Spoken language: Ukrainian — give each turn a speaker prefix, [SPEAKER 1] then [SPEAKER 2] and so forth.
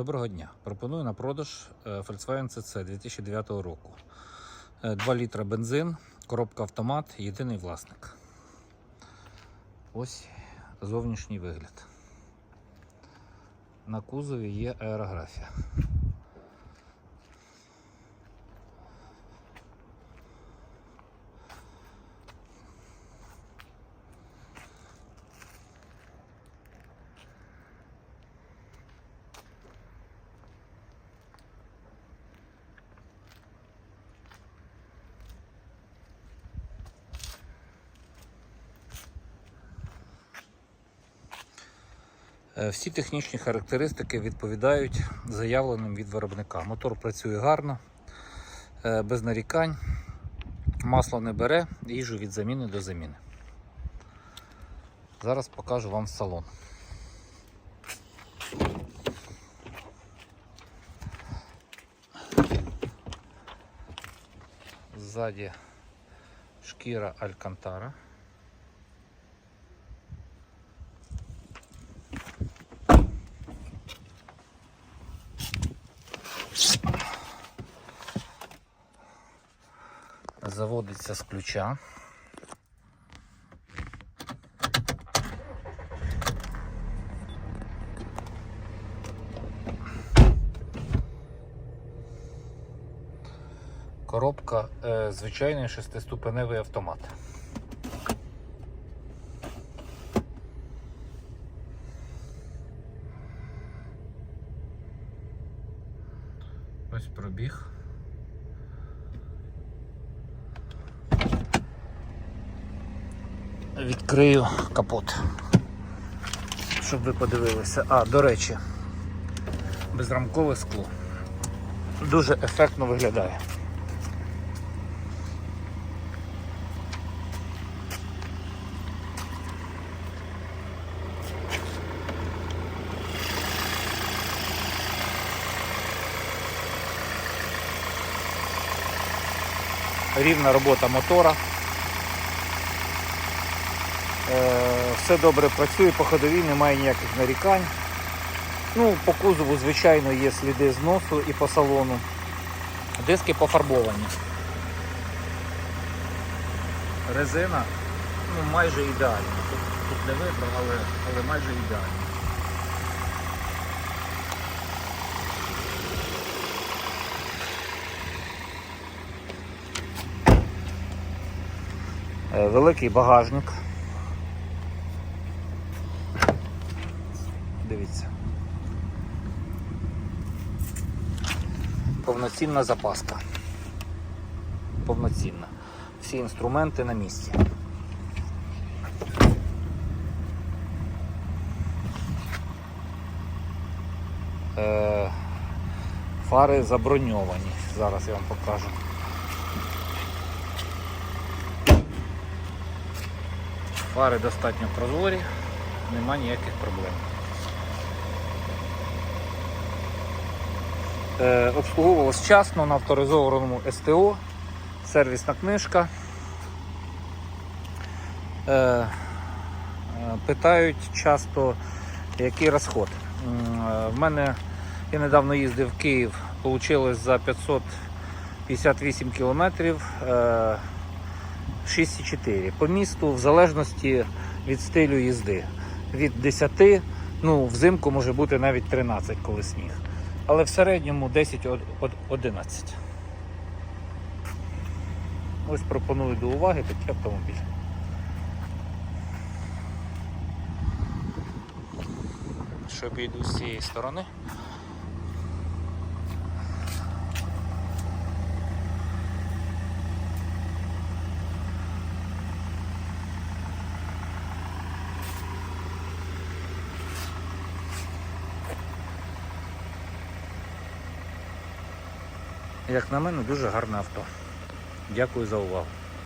[SPEAKER 1] Доброго дня. Пропоную на продаж е, Volkswagen CC 2009 року. Е, 2 літра бензин, коробка автомат, єдиний власник. Ось зовнішній вигляд. На кузові є аерографія. Всі технічні характеристики відповідають заявленим від виробника. Мотор працює гарно, е, без нарікань, масло не бере, їжу від заміни до заміни. Зараз покажу вам салон. Ззаді шкіра Алькантара. Заводиться з ключа. Коробка е, звичайний шестиступеневий автомат. Ось пробіг. Відкрию капот. Щоб ви подивилися. А, до речі, безрамкове скло. Дуже ефектно виглядає. Рівна робота мотора. Е, Все добре працює, по ходовій немає ніяких нарікань. Ну, По кузову, звичайно, є сліди зносу і по салону. Диски пофарбовані. Резина ну, майже ідеальна. Тут, тут не видно, але, але майже ідеальна. Е, Великий багажник. Дивіться. Повноцінна запаска. Повноцінна. Всі інструменти на місці. Е, Фари заброньовані. Зараз я вам покажу. Фари достатньо прозорі, нема ніяких проблем. Обслуговувалось вчасно на авторизованому СТО, сервісна книжка. Е, е, питають часто, який розход. Е, В мене я недавно їздив в Київ, вийшло за 558 кілометрів. Е, 6,4. По місту, в залежності від стилю їзди. Від 10, ну, взимку може бути навіть 13, коли сніг. Але в середньому 10-11. Ось пропоную до уваги такий автомобіль. Що обійду з цієї сторони. Як на мене, дуже гарне авто. Дякую за увагу.